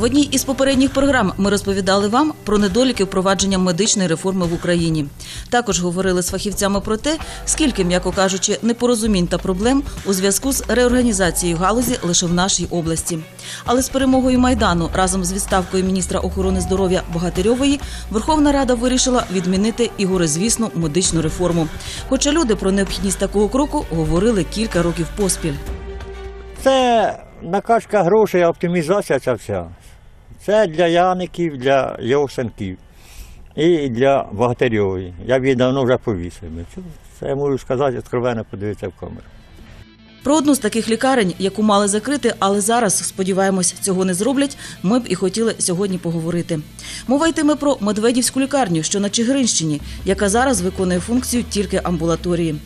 В одній із попередніх програм ми розповідали вам про недоліки впровадження медичної реформи в Україні. Також говорили з фахівцями про те, скільки, м'яко кажучи, непорозумінь та проблем у зв'язку з реорганізацією галузі лише в нашій області. Але з перемогою майдану разом з відставкою міністра охорони здоров'я Богатирьової Верховна Рада вирішила відмінити і горизвісну медичну реформу. Хоча люди про необхідність такого кроку говорили кілька років поспіль. Це накачка грошей, оптимізація ця вся. Це для Яників, для його синків. І для Богатирьової. Я б її давно вже повісив. Це- Це я можу сказати, відкровенно подивитися в камеру. Про одну з таких лікарень, яку мали закрити, але зараз, сподіваємось, цього не зроблять. Ми б і хотіли сьогодні поговорити. Мова йтиме про Медведівську лікарню, що на Чигиринщині, яка зараз виконує функцію тільки амбулаторії.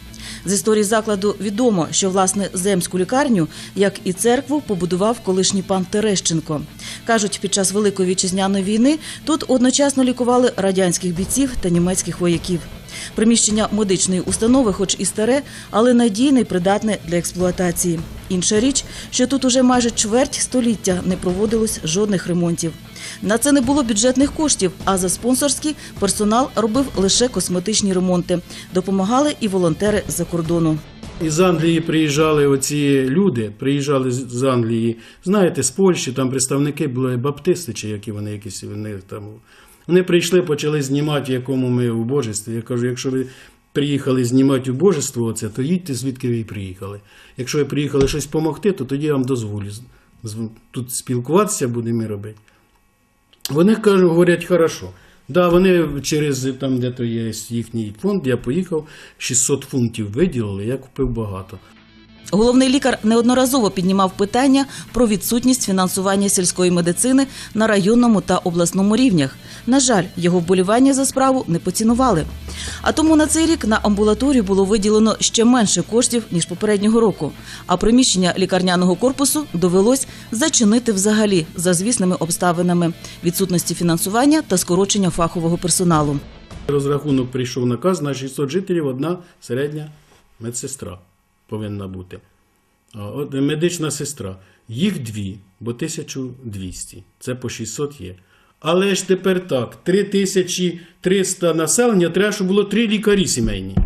З історії закладу відомо, що власне земську лікарню, як і церкву, побудував колишній пан Терещенко. Кажуть, під час Великої вітчизняної війни тут одночасно лікували радянських бійців та німецьких вояків. Приміщення медичної установи, хоч і старе, але надійне і придатне для експлуатації. Інша річ, що тут уже майже чверть століття не проводилось жодних ремонтів. На це не було бюджетних коштів, а за спонсорські персонал робив лише косметичні ремонти. Допомагали і волонтери з-за кордону. Із Англії приїжджали оці люди, приїжджали з Англії, знаєте, з Польщі, там представники були баптисти, чи які вони якісь вони там. Вони прийшли, почали знімати, в якому ми убожестві. Я кажу, якщо ви приїхали знімати убожество, оце, то їдьте звідки ви приїхали. Якщо ви приїхали щось допомогти, то тоді я вам дозволю. Тут спілкуватися будемо робити. Вони кажуть, говорять, хорошо. Да, вони через там, де то є їхній фонд, я поїхав, 600 фунтів виділили, я купив багато. Головний лікар неодноразово піднімав питання про відсутність фінансування сільської медицини на районному та обласному рівнях. На жаль, його вболівання за справу не поцінували. А тому на цей рік на амбулаторію було виділено ще менше коштів ніж попереднього року. А приміщення лікарняного корпусу довелось зачинити взагалі за звісними обставинами відсутності фінансування та скорочення фахового персоналу. Розрахунок прийшов наказ на 600 жителів, одна середня медсестра повинна бути. От Медична сестра. Їх дві, бо 1200. Це по 600 є. Але ж тепер так: 3300 населення, треба, щоб було три лікарі сімейні.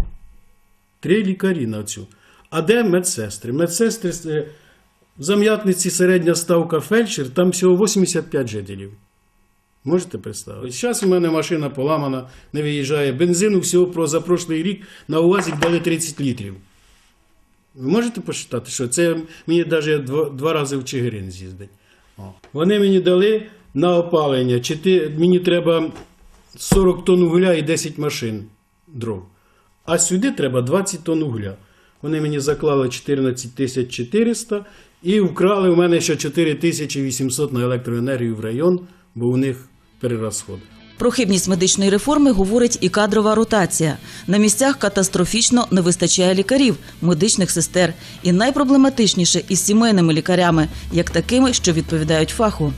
Три лікарі на цю. А де медсестри? Медсестри е, в зам'ятниці середня ставка фельдшер, там всього 85 жителів. Можете представити? Зараз у мене машина поламана, не виїжджає. Бензину всього про за прошлий рік на УАЗик дали 30 літрів. Ви можете посчитати, що це мені навіть два, два рази в Чигирин з'їздить. Вони мені дали на опалення, чи ти, мені треба 40 тонн угля і 10 машин дров. А сюди треба 20 тонн угля. Вони мені заклали 14 тисяч 400 і вкрали у мене ще 4 тисячі 800 на електроенергію в район, бо у них перерозход. Про хибність медичної реформи говорить і кадрова ротація. На місцях катастрофічно не вистачає лікарів, медичних сестер, і найпроблематичніше із сімейними лікарями, як такими, що відповідають фаху.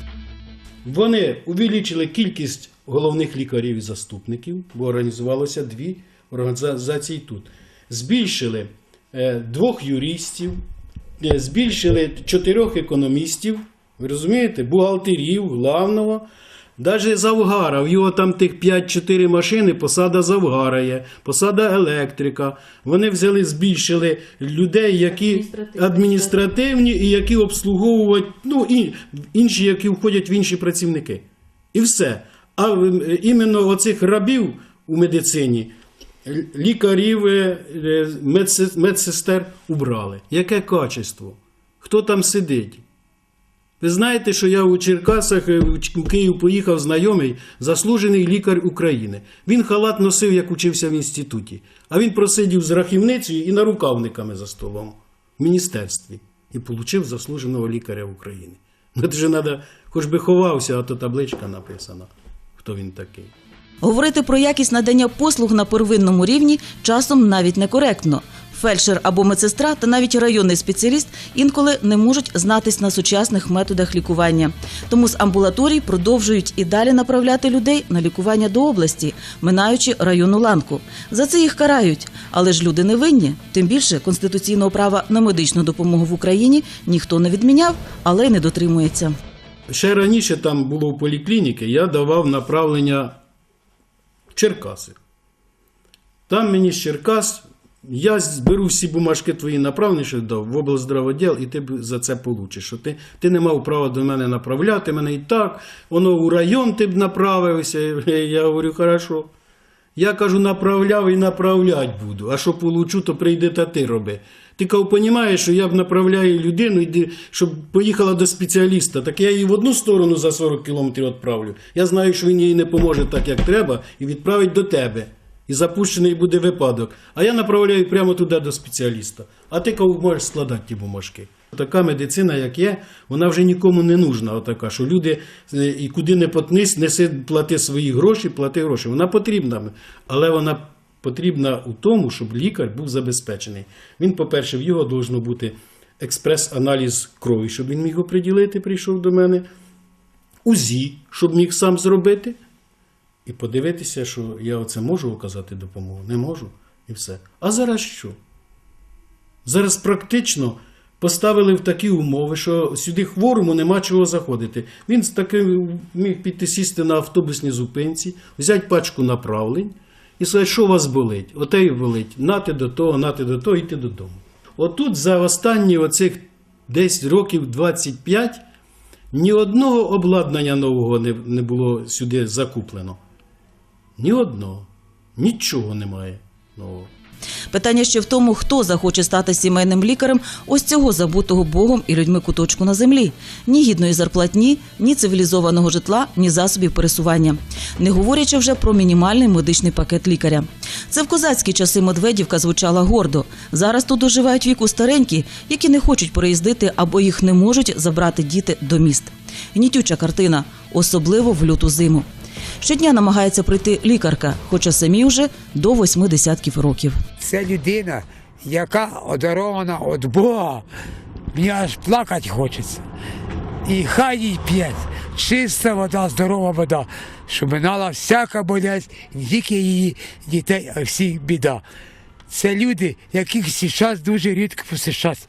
Вони увеличили кількість головних лікарів і заступників, бо організувалося дві організації тут. Збільшили е, двох юристів, е, збільшили чотирьох економістів, ви розумієте, бухгалтерів, главного. Навіть Завгара, в його там тих 5-4 машини, посада Завгара є, посада електрика. Вони взяли, збільшили людей, які адміністративні і які обслуговують, ну і інші, які входять в інші працівники. І все. А е, іменно оцих рабів у медицині, лікарів, е, е, медсе- медсестер убрали. Яке качество? Хто там сидить? Ви знаєте, що я у Черкасах е, Ч- Київ поїхав знайомий, заслужений лікар України. Він халат носив, як учився в інституті, а він просидів з рахівницею і нарукавниками за столом в міністерстві і отримав заслуженого лікаря України. Ну, ж треба, хоч би ховався, а то табличка написана, хто він такий. Говорити про якість надання послуг на первинному рівні часом навіть некоректно. Фельдшер або медсестра та навіть районний спеціаліст інколи не можуть знатись на сучасних методах лікування. Тому з амбулаторій продовжують і далі направляти людей на лікування до області, минаючи районну ланку. За це їх карають. Але ж люди не винні. Тим більше конституційного права на медичну допомогу в Україні ніхто не відміняв, але й не дотримується. ще раніше там було в поліклініки, я давав направлення в Черкаси. Там мені з Черкас, я зберу всі бумажки твої направлені, в облздраводіл, і ти за це получиш. Що ти, ти не мав права до мене направляти, мене і так, воно у район ти б направився. Я говорю, хорошо. Я кажу, направляв і направлять буду. А що получу, то прийди та ти роби. Ти кажу, понімаєш, що я б направляю людину, щоб поїхала до спеціаліста. Так я її в одну сторону за 40 кілометрів відправлю. Я знаю, що він їй не поможе так, як треба, і відправить до тебе. І запущений буде випадок. А я направляю прямо туди до спеціаліста. А ти кажу, можеш складати ті бумажки. Така медицина, як є, вона вже нікому не нужна. Отака, що люди е, і куди не потнись, неси плати свої гроші, плати гроші. Вона потрібна, але вона потрібна у тому, щоб лікар був забезпечений. Він, по-перше, в його должно бути експрес-аналіз крові, щоб він міг оприділити, прийшов до мене. УЗІ, щоб міг сам зробити. І подивитися, що я оце можу оказати допомогу, не можу, і все. А зараз що? Зараз практично поставили в такі умови, що сюди хворому нема чого заходити. Він з таким міг піти сісти на автобусній зупинці, взяти пачку направлень і сказати, що у вас болить? Оте й болить. Нати до того, нати до того, йти додому. Отут за останні оцих десь років 25 ні одного обладнання нового не було сюди закуплено. Ні одного. Нічого немає нового. Питання ще в тому, хто захоче стати сімейним лікарем ось цього забутого Богом і людьми куточку на землі. Ні гідної зарплатні, ні цивілізованого житла, ні засобів пересування. Не говорячи вже про мінімальний медичний пакет лікаря. Це в козацькі часи Медведівка звучала гордо. Зараз тут доживають віку старенькі, які не хочуть переїздити або їх не можуть забрати діти до міст. Гнітюча картина, особливо в люту зиму. Щодня намагається прийти лікарка, хоча самі вже до восьми десятків років. Це людина, яка одарована від Бога. Мені аж плакати хочеться. І хай їй п'ять. Чиста вода, здорова вода, щоб минала всяка болять, не тільки її дітей, а всіх біда. Це люди, яких зараз дуже рідко посишать.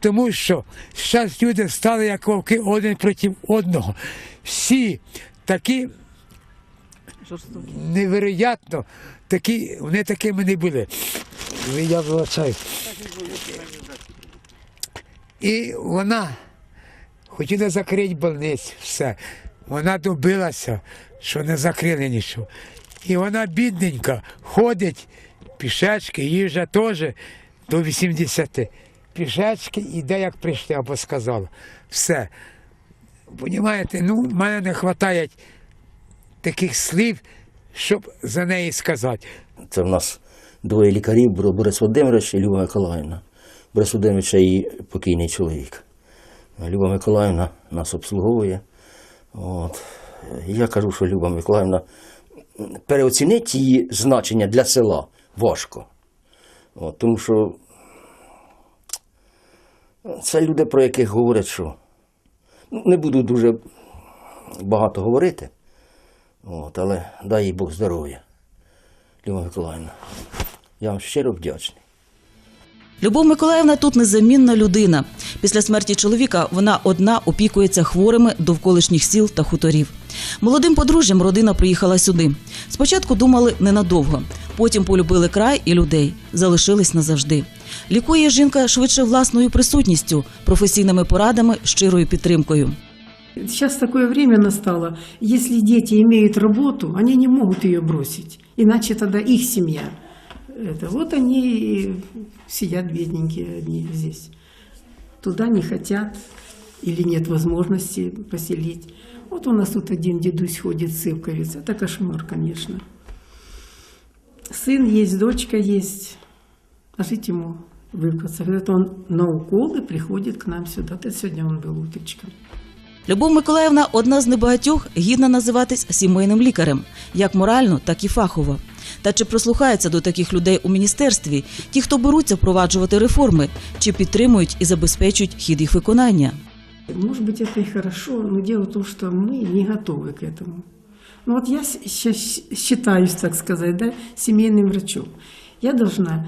Тому що зараз люди стали як вовки один проти одного. Всі такі невероятно, такі, вони такими не були. Я вибачаю. І вона хотіла закрити больницю, все. Вона добилася, що не закрили нічого. І вона бідненька, ходить пішечки, їй вже теж до 80. Пішечки іде, як прийшли, або сказала. Все. Понімаєте, ну, в мене не вистачає таких слів, щоб за неї сказати. Це в нас двоє лікарів, Бо- Борис Володимирович і Люба Миколаївна. Борис Володимирович її покійний чоловік. Люба Миколаївна нас обслуговує. От. Я кажу, що Люба Миколаївна переоцінити її значення для села важко. От, тому що це люди, про яких говорять, що ну, не буду дуже багато говорити, от, але дай їй Бог здоров'я. Люба Миколаївна, я вам щиро вдячний. Любов Миколаївна тут незамінна людина. Після смерті чоловіка вона одна опікується хворими довколишніх сіл та хуторів. Молодим подружжям родина приїхала сюди. Спочатку думали ненадовго, потім полюбили край і людей, залишились назавжди. Лікує жінка швидше власною присутністю, професійними порадами, щирою підтримкою. Сейчас такое время настало. Если дети имеют работу, они не могут ее бросить. Иначе тогда их семья. Это, вот они сидят бедненькие одни здесь. Туда не хотят или нет возможности поселить. Вот у нас тут один дедусь ходит, сывковец. Это кошмар, конечно. Сын есть, дочка есть. А жить ему выкаться. Это он на уколы приходит к нам сюда. Это сегодня он был утречком. Любов Миколаївна одна з небагатьох гідна називатись сімейним лікарем, як морально, так і фахово. Та чи прислухаються до таких людей у міністерстві, ті, хто беруться впроваджувати реформи, чи підтримують і забезпечують хід їх виконання? Может быть, это и хорошо, но дело в том, что мы не готовы к этому. Ну вот я сейчас считаюсь, так сказать, да, семейным врачом. Я должна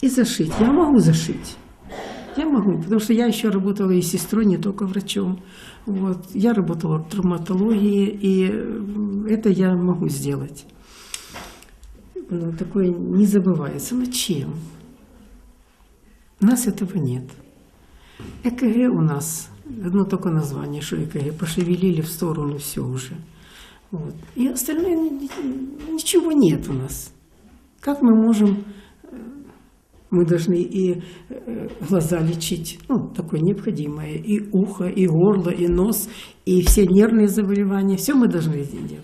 и зашить, я могу зашить. Я могу, потому что я еще работала и сестрой, не только врачом. Вот. Я работала в травматологии, и м, это я могу сделать. Ну, такое не забывается. Но чем? У нас этого нет. ЭКГ у нас, одно только название, что ЭКГ, пошевелили в сторону, все уже. Вот. И остальное ни- ни- ничего нет у нас. Как мы можем э, мы должны и э, глаза лечить, ну, такое необходимое, и ухо, и горло, и нос, и все нервные заболевания, все мы должны делать.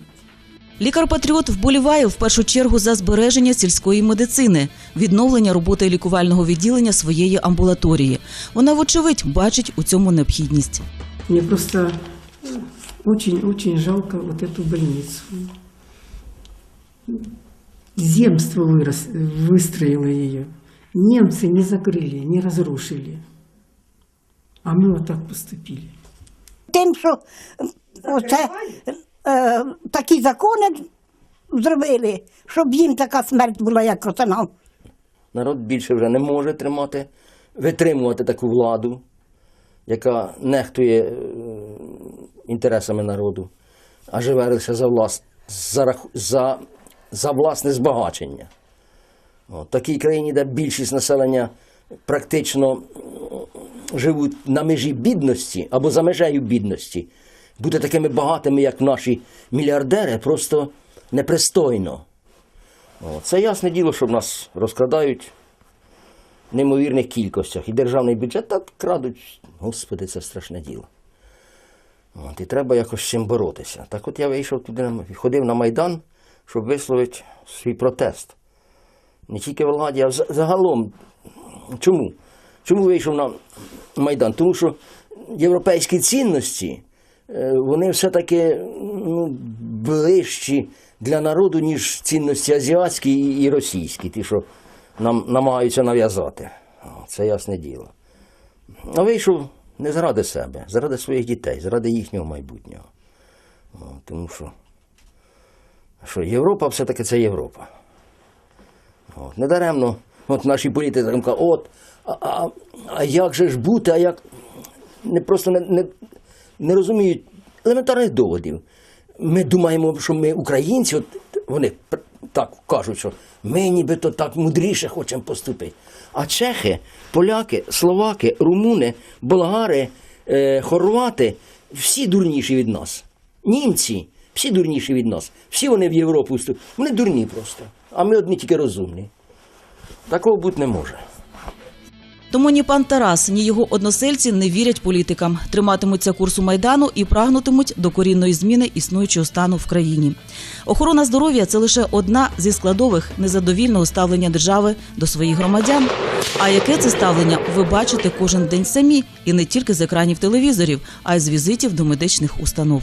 Лікар-патріот вболіває в першу чергу за збереження сільської медицини, відновлення роботи лікувального відділення своєї амбулаторії. Вона, вочевидь, бачить у цьому необхідність. Мне просто очень-очень жалко вот эту больницу. Земство вырос, выстроило ее. Немцы не закрыли, не разрушили. А мы вот так поступили. тим, що е, оце, е, такі закони зробили, щоб їм така смерть була, як оце нам. Народ більше вже не може тримати, витримувати таку владу, яка нехтує е, інтересами народу, а живе лише за, влас, за, рах- за, за власне збагачення. В такій країні, де більшість населення практично живуть на межі бідності або за межею бідності, бути такими багатими, як наші мільярдери, просто непристойно. Це ясне діло, що в нас розкрадають в неймовірних кількостях. І державний бюджет так крадуть. Господи, це страшне діло. От, і треба якось з цим боротися. Так от я вийшов туди, ходив на Майдан, щоб висловити свій протест. Не тільки владі, а загалом. Чому? Чому вийшов на Майдан? Тому що європейські цінності, е, вони все-таки ну, ближчі для народу, ніж цінності азіатські і російські, ті, що нам намагаються нав'язати. Це ясне діло. А вийшов не заради себе, заради своїх дітей, заради їхнього майбутнього. Тому що, що Європа все-таки це Європа. От, недаремно от наші політики там кажуть, от, а, а, як же ж бути, а як не просто не, не, не розуміють елементарних доводів. Ми думаємо, що ми українці, от вони так кажуть, що ми нібито так мудріше хочемо поступити. А чехи, поляки, словаки, румуни, болгари, е, хорвати всі дурніші від нас. Німці всі дурніші від нас. Всі вони в Європу вступ. Вони дурні просто. А ми одні тільки розумні. Такого бути не може. Тому ні пан Тарас, ні його односельці не вірять політикам, триматимуться курсу майдану і прагнутимуть до корінної зміни існуючого стану в країні. Охорона здоров'я це лише одна зі складових незадовільного ставлення держави до своїх громадян. А яке це ставлення ви бачите кожен день самі, і не тільки з екранів телевізорів, а й з візитів до медичних установ.